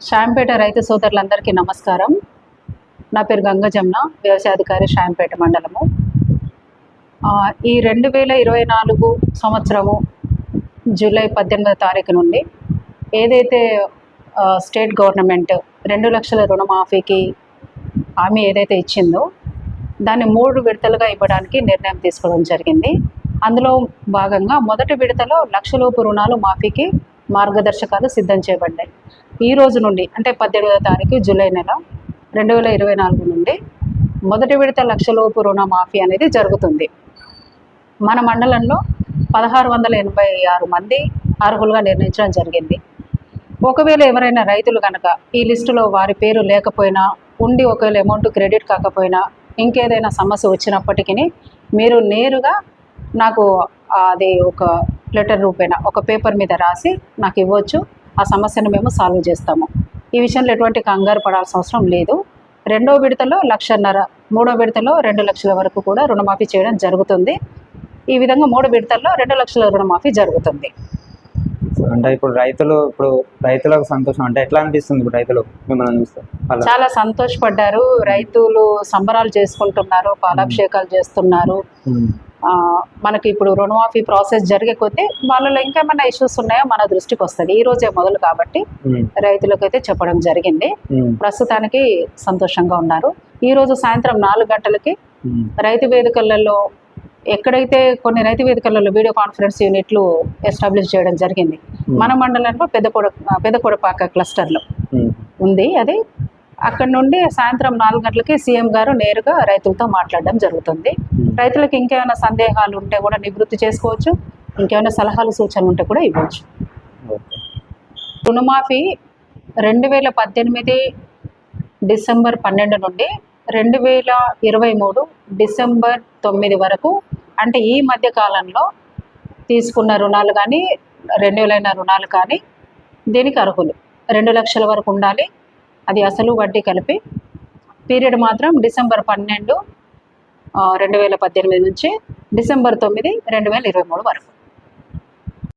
షాంపేట రైతు సోదరులందరికీ నమస్కారం. నా పేరు గంగజమున వ్యవసాయాధికారి షాంపేట మండలము. ఈ రెండు వేల ఇరవై నాలుగు సంవత్సరము జూలై పద్దెనిమిదవ తారీఖు నుండి ఏదైతే స్టేట్ గవర్నమెంట్ రెండు లక్షల రుణమాఫీకి హామీ ఏదైతే ఇచ్చిందో దాన్ని మూడు విడతలుగా ఇవ్వడానికి నిర్ణయం తీసుకోవడం జరిగింది. అందులో భాగంగా మొదటి విడతలో లక్షలోపు రుణాలు మాఫీకి మార్గదర్శకాలు సిద్ధం చేయబడ్డాయి. ఈ రోజు నుండి అంటే పద్దెనిమిదవ తారీఖు జూలై నెల రెండు వేల ఇరవై నాలుగు నుండి మొదటి విడత లక్షలోపు రుణ మాఫీ అనేది జరుగుతుంది. మన మండలంలో పదహారు వందల ఎనభై ఆరు మంది అర్హులుగా నిర్ణయించడం జరిగింది. ఒకవేళ ఎవరైనా రైతులు కనుక ఈ లిస్టులో వారి పేరు లేకపోయినా ఉండి ఒకవేళ అమౌంట్ క్రెడిట్ కాకపోయినా ఇంకేదైనా సమస్య వచ్చినప్పటికీ మీరు నేరుగా నాకు అది ఒక లెటర్ రూపేణ ఒక పేపర్ మీద రాసి నాకు ఇవ్వచ్చు. ఆ సమస్యను మేము సాల్వ్ చేస్తాము. ఈ విషయంలో ఎటువంటి కంగారు పడాల్సిన అవసరం లేదు. రెండో విడతలో లక్షన్నర మూడో విడతలో రెండు లక్షల వరకు కూడా రుణమాఫీ చేయడం జరుగుతుంది. ఈ విధంగా మూడు విడతల్లో రెండు లక్షల రుణమాఫీ జరుగుతుంది. అంటే ఇప్పుడు రైతులు ఇప్పుడు రైతులకు సంతోషం అంటే ఎట్లా అనిపిస్తుంది ఇప్పుడు రైతులు మిమ్మల్ని చూస్తే? చాలా సంతోషపడ్డారు. రైతులు సంబరాలు చేసుకుంటున్నారు పాలాభిషేకాలు చేస్తున్నారు. ఆ, మనకి ఇప్పుడు రుణమాఫీ ప్రాసెస్ జరిగే కొద్దీ వాళ్ళలో ఇంకేమైనా ఇష్యూస్ ఉన్నాయో మన దృష్టికి వస్తుంది. ఈ రోజే మొదలు కాబట్టి రైతులకైతే చెప్పడం జరిగింది. ప్రస్తుతానికి సంతోషంగా ఉన్నారు. ఈ రోజు సాయంత్రం నాలుగు గంటలకి రైతు వేదికలలో ఎక్కడైతే కొన్ని రైతు వేదికలలో వీడియో కాన్ఫరెన్స్ యూనిట్లు ఎస్టాబ్లిష్ చేయడం జరిగింది. మన మండలంలో పెద్దకొడ పెద్దకొడపాక క్లస్టర్లో ఉంది అది. అక్కడ నుండి సాయంత్రం నాలుగు గంటలకి సీఎం గారు నేరుగా రైతులతో మాట్లాడడం జరుగుతుంది. ఉమ్. రైతులకు ఇంకేమైనా సందేహాలు ఉంటే కూడా నివృత్తి చేసుకోవచ్చు. ఇంకేమైనా సలహాలు సూచనలు ఉంటే కూడా ఇవ్వచ్చు. రుణమాఫీ రెండు వేల పద్దెనిమిది డిసెంబర్ పన్నెండు నుండి రెండు వేల ఇరవై మూడు డిసెంబర్ తొమ్మిది వరకు అంటే ఈ మధ్య కాలంలో తీసుకున్న రుణాలు కానీ రెన్యువల్ రుణాలు కానీ దీనికి అర్హులు. రెండు లక్షల వరకు ఉండాలి. అది అసలు వడ్డీ కలిపి పీరియడ్ మాత్రం డిసెంబర్ పన్నెండు రెండు వేల పద్దెనిమిది నుంచి డిసెంబర్ తొమ్మిది రెండు వేల ఇరవై మూడు వరకు.